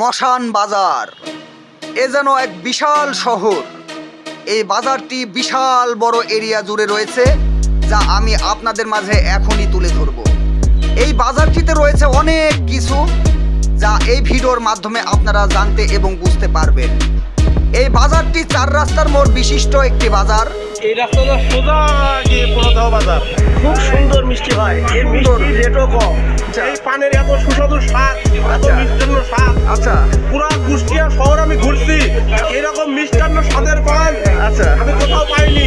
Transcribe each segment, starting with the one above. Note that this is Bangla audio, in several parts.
মশান বাজার। এ যেন এক বিশাল শহর। এই বাজারটি বিশাল বড় এরিয়া জুড়ে রয়েছে, যা আমি আপনাদের মাঝে এখনই তুলে ধরব। এই বাজারটিতে রয়েছে অনেক কিছু, যা এই ভিডিওর মাধ্যমে আপনারা জানতে এবং বুঝতে পারবেন। এই বাজারটি চার রাস্তার মোড় বিশিষ্ট একটি বাজার। এই রাস্তাটা সোজা গিয়ে পুরোদাও বাজার। খুব সুন্দর মিষ্টি হয়। এই মিষ্টি রেটও কম। এই পানের এত সুস্বাদু স্বাদ এত আচ্ছা। মিষ্টান্ন স্বাদ। আচ্ছা। পুরা কুষ্টিয়া শহর আমি ঘুরছি। এরকম মিষ্টান্ন স্বাদের পান আচ্ছা। আমি কোথাও পাইনি।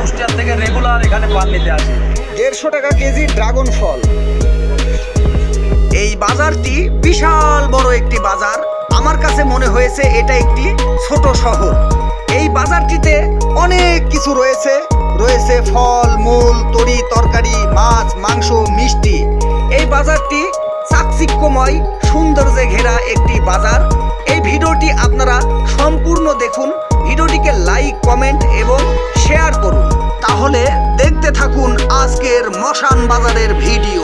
কুষ্টিয়া থেকে রেগুলার এখানে পান নিতে আসি। দেড়শো টাকা কেজি ড্রাগন ফল। এই বাজারটি বিশাল বড় একটি বাজার। আমার কাছে মনে হয়েছে এটা একটি ছোট শহর। এই বাজারটিতে অনেক কিছু রয়েছে। রয়েছে ফল, মূল, তরি, তরকারি, মাছ, মাংস, মিষ্টি। এই বাজারটি চাকচিক্যময়, সৌন্দর্যে ঘেরা একটি বাজার। এই ভিডিওটি আপনারা সম্পূর্ণ দেখুন। ভিডিওটিকে লাইক, কমেন্ট এবং শেয়ার করুন। তাহলে দেখতে থাকুন আজকের মশান বাজারের ভিডিও।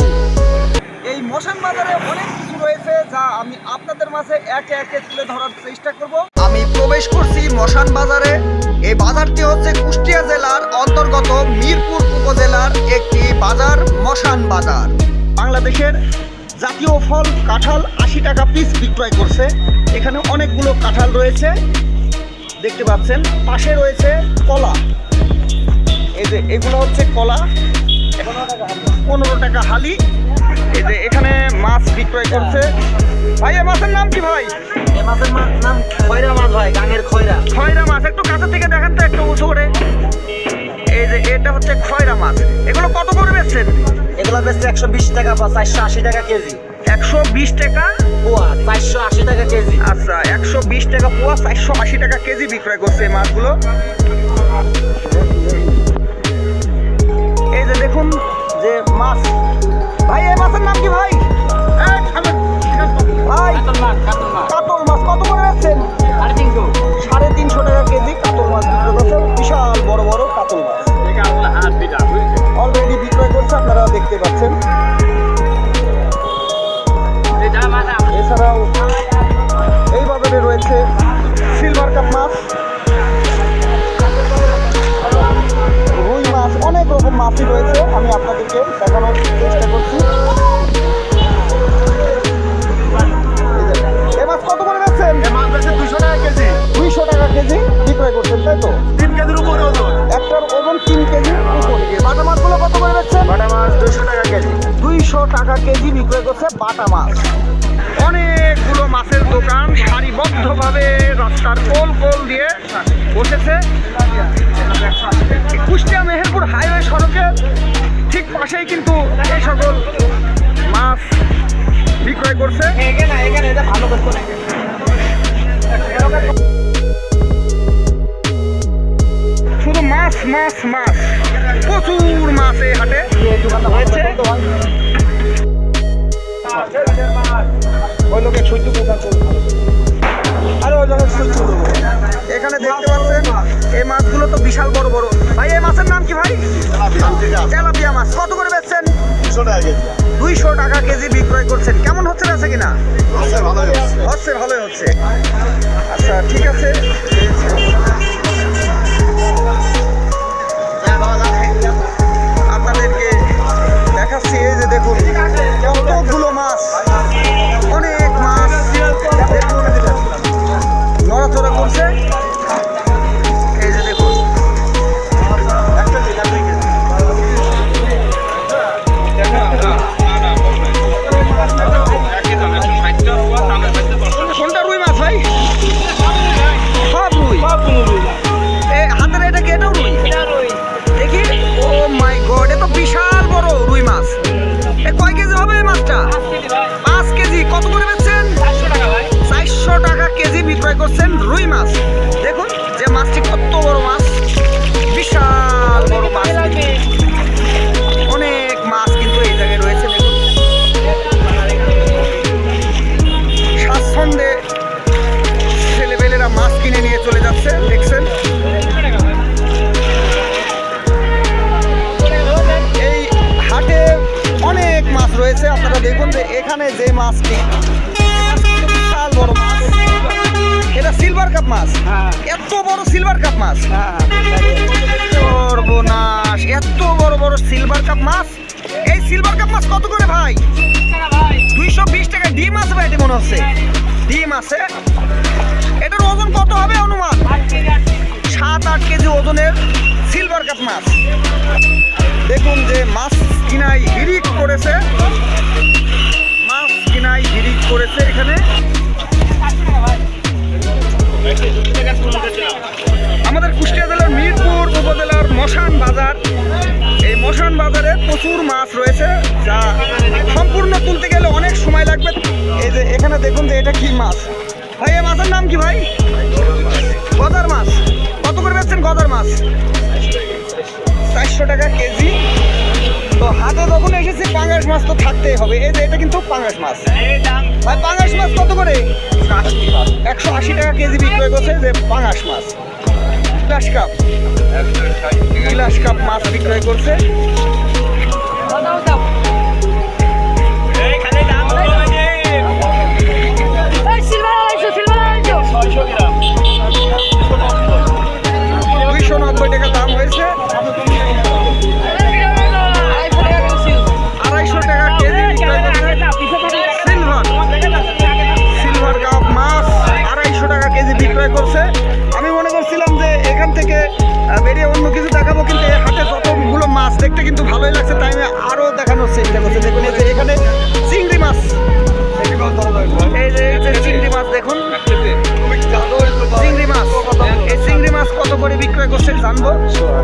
এই মশান বাজারে অনেক যা আমি আপনাদের মাঝে একে একে তুলে ধরার চেষ্টা করব। আমি প্রবেশ করছি মশান বাজারে। এই বাজারটি হচ্ছে কুষ্টিয়া জেলার অন্তর্গত মিরপুর উপজেলার একটি বাজার মশান বাজার। বাংলাদেশের জাতীয় ফল কাঁঠাল আশি টাকা পিস বিক্রয় করছে। এখানে অনেকগুলো কাঁঠাল রয়েছে। দেখতে পাচ্ছেন পাশে রয়েছে কলা। এই যে এগুলো হচ্ছে কলা। পনেরো টাকা হালি। এই যে এখানে মাছ বিক্রয় করছে। ভাই এই মাছের নাম কি ভাই? এই মাছের নাম খয়রা মাছ ভাই গাঙের খয়রা। খয়রা মাছ একটু কাছে থেকে দেখেন তো একটু উঁচু করে। এই যে এটা হচ্ছে খয়রা মাছ। এগুলো কত করে বেচছেন? এগুলো বেচছে একশো বিশ টাকা বা চারশো আশি টাকা কেজি। একশো বিশ টাকা? পোয়া চারশো আশি টাকা কেজি। আচ্ছা একশো বিশ টাকা পোয়া চারশো আশি টাকা কেজি বিক্রয় করছে এই মাছগুলো। এই যে দেখুন যে মাছ। ভাই এই মাছের নাম কি ভাই? ভাই কাতল মাছ কত করে বেচছেন সাড়ে তিনশো। টাকা কেজি কাতল মাছ বিক্রয় করছে বিশাল বড় বড় কাতল মাছ। অলরেডি বিক্রয় করছে আপনারা দেখতে পাচ্ছেন। এছাড়াও এই বাজারে রয়েছে সিলভার কাপ মাছ। সকল মাছ বিক্রয় করছে। কি ভাই? তেলাপিয়া মাছ। কত করে বেচছেন? দুইশো টাকা কেজি বিক্রয় করছেন। কেমন হচ্ছে বেচা কিনা? আচ্ছা ভালো হচ্ছে, ভালোই হচ্ছে। আচ্ছা ঠিক আছে। আপনাদেরকে দেখাচ্ছি যে দেখুন, কতগুলো মাছ। অনেক মাছ। দেখুন, নড়াচড়া করছে। এই সিলভার কাপ মাছ কত করে ভাই? দুইশো বিশ টাকা ডিম আছে ভাই মনে হচ্ছে। ডিম আছে। এটার ওজন কত হবে অনুমান? সাত আট কেজি ওজনের সিলভার কাপ মাছ। দেখুন যে মাছ কিনাই হিরিক করেছে। মাছ কিনাই হিরিক করেছে এখানে। আমাদের কুষ্টিয়া জেলার মিরপুর উপজেলার মশান বাজার। এই মশান বাজারে প্রচুর মাছ রয়েছে, যা সম্পূর্ণ তুলতে গেলে অনেক সময় লাগবে। এই যে এখানে দেখুন যে এটা কি মাছ। ভাই, এই মাছের নাম কি ভাই? গজার মাছ। কত করে বেচছেন গজার মাছ? চারশো টাকা কেজি। তো হাতে যখন এসেছি পাঙ্গাস মাছ তো থাকতেই হবে। এই যে এটা কিন্তু পাঙ্গাস মাছ। ভাই পাঙ্গাস মাছ কত করে? একশো আশি টাকা কেজি বিক্রয় করছে যে পাঙ্গাস মাছ। গ্লাস কাপ গ্লাস কাপ মাছ বিক্রয় করছে। জানব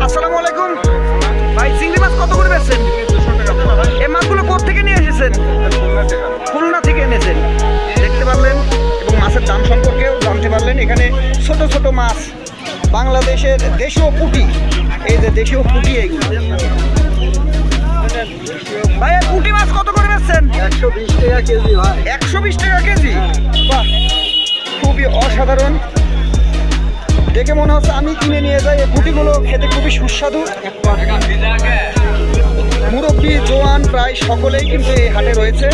আসসালামু আলাইকুম। ভাই চিংড়ি মাছ কত করে বেচছেন? এই মাছগুলো থেকে নিয়ে এসেছেন? খুলনা থেকে এনেছেন। দেখতে পারলেন এবং মাছের দাম সম্পর্কেও জানতে পারলেন। এখানে ছোট ছোট মাছ বাংলাদেশের দেশীয় পুঁটি। এই যে দেশীয় পুঁটি এইগুলো ভাই পুঁটি মাছ কত করে বেচছেন? একশো বিশ টাকা কেজি ভাই। একশো বিশ টাকা কেজি? বাহ খুবই অসাধারণ। দেখে মনে হচ্ছে আমি কিনে নিয়ে যাই। এই পুঁটিগুলো খেতে খুবই সুস্বাদু। মুরব্বী, জোয়ান প্রায় সকলেই কিন্তু এই হাটে রয়েছে।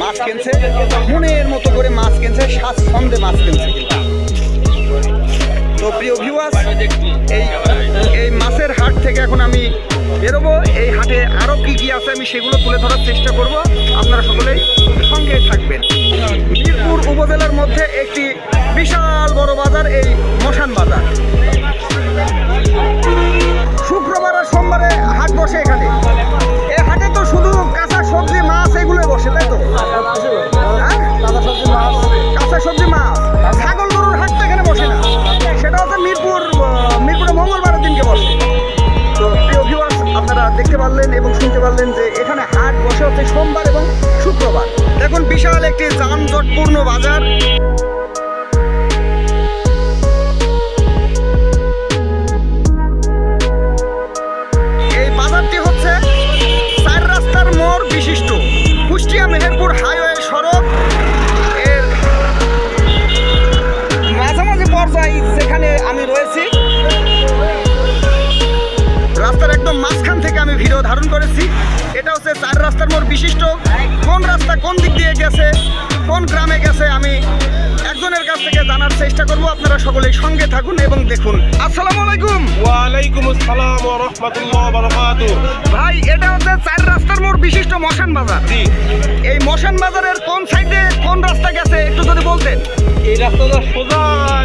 মাছ কিনছে। মনের মতো করে মাছ কিনছে। স্বাচ্ছন্দ্যে মাছ কিনছে তো প্রিয় ভিউয়ার্স এই এই মাছের হাট থেকে এখন আমি বেরোবো। এই হাটে আরও কি কি আছে আমি সেগুলো তুলে ধরার চেষ্টা করব। আপনারা সকলেই সঙ্গে থাকবেন। মিরপুর উপজেলার মধ্যে একটি বিশাল বড় বাজার, এই মশান বাজার। শুক্রবার আর সোমবারে হাট বসে এখানে। এই হাটে তো শুধু কাঁচা সবজি, মাছ এগুলো বসে, তাই তো? হ্যাঁ? কাঁচা সবজি, মাছ। ছাগল, গরুর হাট তো এখানে বসে না। সেটা হচ্ছে মিরপুর, মিরপুরে মঙ্গলবারের দিনকে বসে। তো প্রিয় ভিউয়ার্স আপনারা দেখতে পারলেন এবং শুনতে পারলেন যে এখানে হাট বসে হচ্ছে সোমবার এবং শুক্রবার। দেখুন, বিশাল একটি যানজটপূর্ণ বাজার। আমি ভিডিও ধারণ করেছি। এটা হচ্ছে চার রাস্তার মোড় বিশিষ্ট। কোন রাস্তা কোন দিক দিয়ে গেছে কোন গ্রামে গেছে আমি একজনের কাছ থেকে জানার চেষ্টা করব। আপনারা সকলেই সঙ্গে থাকুন এবং দেখুন। আসসালামু আলাইকুম। ওয়ালাইকুম আসসালাম ওয়া রাহমাতুল্লাহ ওয়া বারাকাতুহু ভাই এটা হচ্ছে চার রাস্তার মোড় বিশিষ্ট মশান বাজার। জি। এই মশান বাজারের কোন সাইডে কোন রাস্তা গেছে একটু যদি বলতেন। এই রাস্তাটা সোজা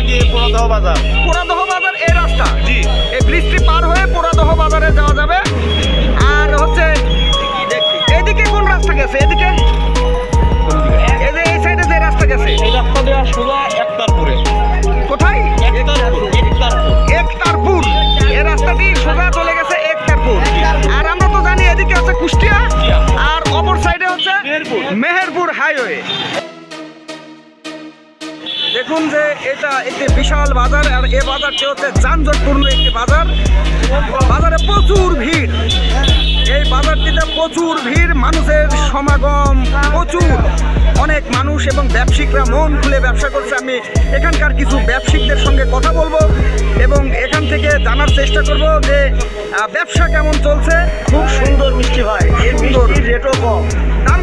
গিয়ে পোড়াদহ বাজার। পোড়াদহ বাজার এই রাস্তা? জি। এই ব্রিজটি পার হয়ে পোড়াদহ বাজারে যাওয়া যাবে। রাস্তা গেছে এদিকে? এই যে এই সাইডে যে রাস্তা গেছে। এই রাস্তা সোজা একতারপুরে। কোথায়? একতারপুর একতারপুর। একতারপুর। এই রাস্তাটি সোজা চলে গেছে একতারপুর। আর আমরা তো জানি এদিকে হচ্ছে কুষ্টিয়া আর অপর সাইডে হচ্ছে মেহেরপুর। মেহেরপুর হাইওয়ে দেখুন যে এটা একটি বিশাল বাজার আর এ বাজারটি হচ্ছে যানজটপূর্ণ একটি বাজার। বাজারে প্রচুর ভিড়। এই বাজারটিতে প্রচুর ভিড় মানুষের সমাগম প্রচুর। অনেক মানুষ এবং ব্যবসায়িকরা মন খুলে ব্যবসা করছে। আমি এখানকার কিছু ব্যবসায়িকদের সঙ্গে কথা বলব এবং এখান থেকে জানার চেষ্টা করব যে ব্যবসা কেমন চলছে? খুব সুন্দর মিষ্টি ভাই। সুন্দর। রেটও কম।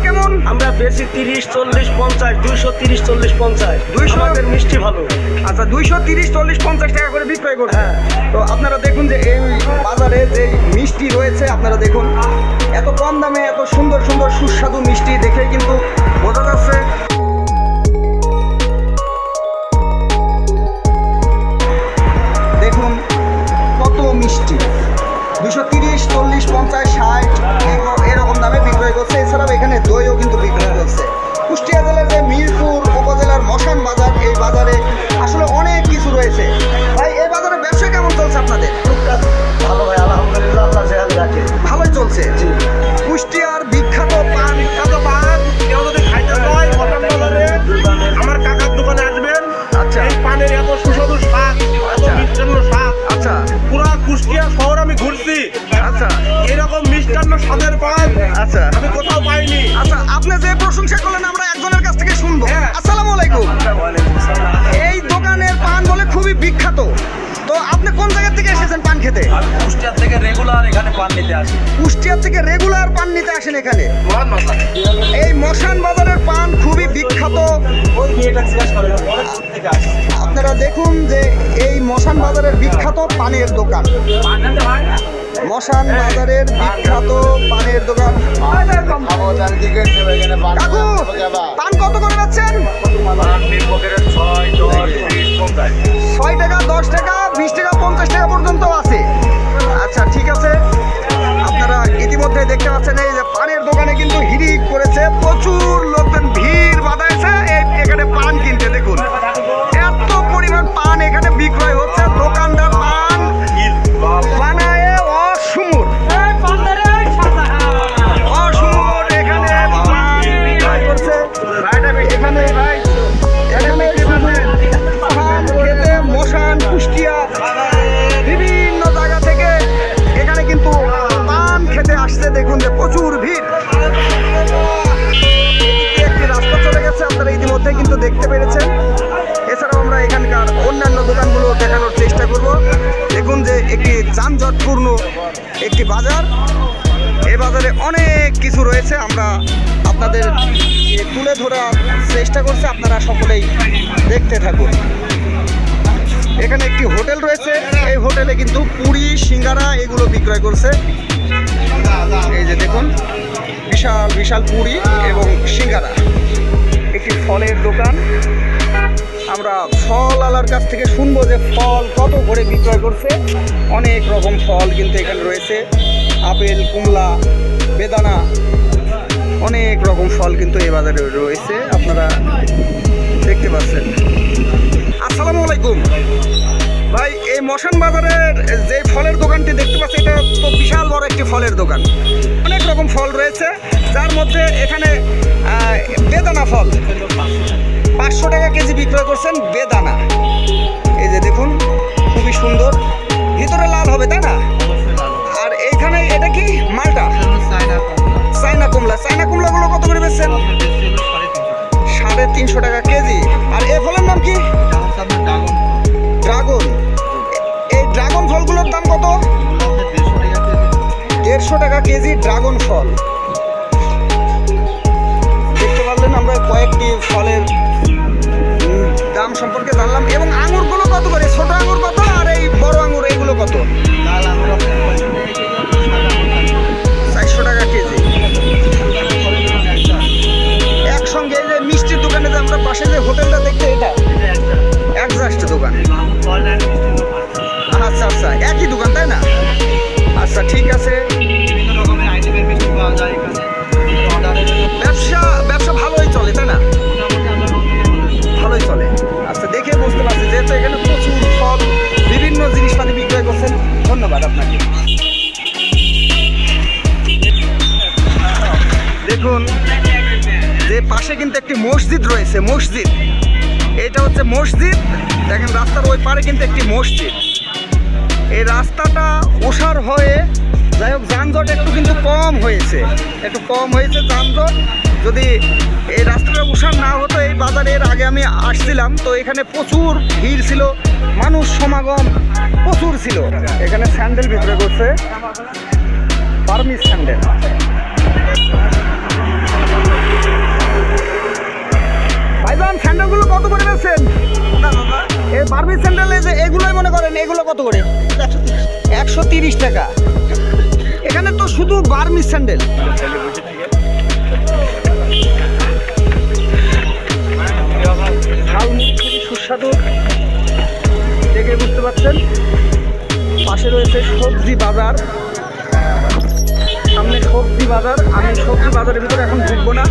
কেমন? আমরা বেশি তিরিশ চল্লিশ পঞ্চাশ দুইশো তিরিশ চল্লিশ পঞ্চাশ। 200 আমাদের মিষ্টি ভালো। আচ্ছা দুইশো তিরিশ চল্লিশ পঞ্চাশ টাকা করে বিক্রয় করছে। হ্যাঁ। তো আপনারা দেখুন যে এই বাজারে যে মিষ্টি রয়েছে আপনারা দেখুন এত কম দামে এত সুন্দর সুন্দর সুস্বাদু মিষ্টি দেখে কিন্তু বোঝা যাচ্ছে আচ্ছা। আমি কোথাও পাইনি। আচ্ছা আপনি যে প্রশংসা করলেন আমরা একজনের কাছ থেকে শুনব। হ্যাঁ। আসসালামু আলাইকুম। এই দোকানের পান বলে খুবই বিখ্যাত। তো আপনি কোন জায়গা থেকে এসেছেন পান খেতে? কুষ্টিয়া থেকে রেগুলার এখানে পান নিতে আসি। কুষ্টিয়া থেকে রেগুলার পান নিতে আসেন এখানে? এই মশান বাজারের পান খুবই বিখ্যাত। আপনারা দেখুন যে এই মশান বাজারের বিখ্যাত পানের দোকান। মশান বাজারের বিখ্যাত পানের দোকান। পান পান কত করে পান পকেটের ছয় টাকা, দশ টাকা, বিশ টাকা, পঞ্চাশ টাকা পর্যন্ত আছে। আচ্ছা ঠিক আছে। আপনারা ইতিমধ্যে দেখতে পাচ্ছেন এই যে পানের দোকানে কিন্তু হিড়িক করেছে। প্রচুর লোকজন, ভিড় বাঁধাইছে। এখানে পান কিনতে, দেখুন। এত পরিমাণ পান এখানে বিক্রয় হচ্ছে। দোকানদার পান। বানায় একটি বাজার। এই বাজারে অনেক কিছু রয়েছে, আমরা আপনাদের তুলে ধরার চেষ্টা করছি, আপনারা সকলেই দেখতে থাকুন। এখানে একটি হোটেল রয়েছে, এই হোটেলে কিন্তু পুরি, সিঙ্গারা এগুলো বিক্রয় করছে। এই যে দেখুন, বিশাল বিশাল পুরি এবং সিঙ্গারা। একটি ফলের দোকান। আমরা ফল আলার কাছ থেকে শুনব যে ফল কত করে বিক্রয় করছে। অনেক রকম ফল কিন্তু এখানে রয়েছে। আপেল কুমলা বেদানা, অনেক রকম ফল কিন্তু এই বাজারে রয়েছে। আপনারা দেখতে পাচ্ছেন। আসসালামু আলাইকুম। ভাই, এই মশান বাজারের যে ফলের দোকানটি দেখতে পাচ্ছি, এটা তো বিশাল বড় একটি ফলের দোকান। অনেক রকম ফল রয়েছে। যার মধ্যে এখানে বেদানা ফল। পাঁচশো টাকা কেজি বিক্রয় করছেন বেদানা। এই যে দেখুন খুবই সুন্দর। ভিতরে লাল হবে তাই না? আর এইখানে এটা কি? মালটা? চাইনা কুমলা। চাইনা কুমলাগুলো কত করে বেচছেন? সাড়ে তিনশো টাকা কেজি। আর এ ফলের নাম কি? ড্রাগন। এই ড্রাগন ফলগুলোর দাম কত? দেড়শো টাকা কেজি ড্রাগন ফল। দেখতে পারলেন আমরা কয়েকটি ফলের দাম সম্পর্কে জানলাম এবং আঙুরগুলো কত করে? ছোট আঙুর কত আর এই বড় আঙুর এইগুলো কত? চারশো দেখুন, যে পাশে কিন্তু একটি মসজিদ রয়েছে, মসজিদ। এটা হচ্ছে মসজিদ, দেখেন রাস্তার ওই পারে কিন্তু একটি মসজিদ। এই রাস্তাটা ওষার হয়ে, যাই হোক, যানজট একটু কিন্তু কম হয়েছে। একটু কম হয়েছে যানজট। যদি এই রাস্তাটা ওষার না হতো, এই বাজারে এর আগে আমি আসছিলাম, তো এখানে প্রচুর ভিড় ছিল, মানুষ সমাগম প্রচুর ছিল। এখানে স্যান্ডেল বিক্রি করছে। পারমিস স্যান্ডেল। বেচছেন এই বারবি স্যান্ডেল যে এগুলোই মনে করেন, এগুলো কত করে? একশো তিরিশ টাকা। এখানে তো শুধু বার্মি স্যান্ডেল সুস্বাদু। দেখে বুঝতে পারছেন? পাশে রয়েছে সবজি বাজার। সামনে সবজি বাজার। আমি সবজি বাজারের ভিতরে এখন ঢুকবো না।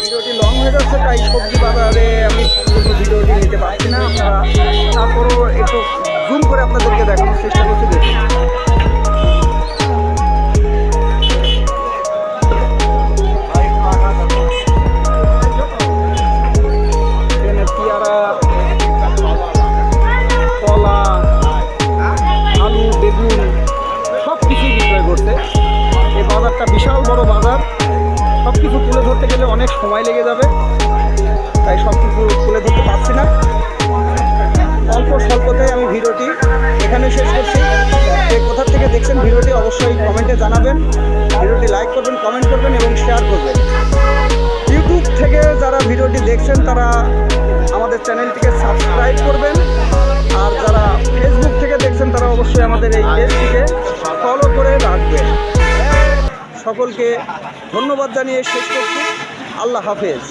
ভিডিওটি লং হয়ে যাচ্ছে, তাই সবজি বাজারে তারপরও একটু জুম করে আপনাদেরকে দেখানোর চেষ্টা করছি কলা সব কিছুই বিক্রয় করছে। এই বিশাল বড় বাজার। সব কিছু তুলে ধরতে গেলে অনেক সময় লেগে যাবে। তাই সব কিছু তুলে ধরতে পারছি না। অল্প স্বল্পতেই আমি ভিডিওটি এখানে শেষ করছি। কোথা থেকে দেখছেন ভিডিওটি অবশ্যই কমেন্টে জানাবেন। ভিডিওটি লাইক করবেন, কমেন্ট করবেন এবং শেয়ার করবেন। ইউটিউব থেকে যারা ভিডিওটি দেখছেন, তারা আমাদের চ্যানেলটিকে সাবস্ক্রাইব করবেন। আর যারা ফেসবুক থেকে দেখছেন, তারা অবশ্যই আমাদের এই পেজটিকে ফলো করে রাখবেন। সকলকে ধন্যবাদ জানিয়ে শেষ করছি। আল্লাহ হাফেজ।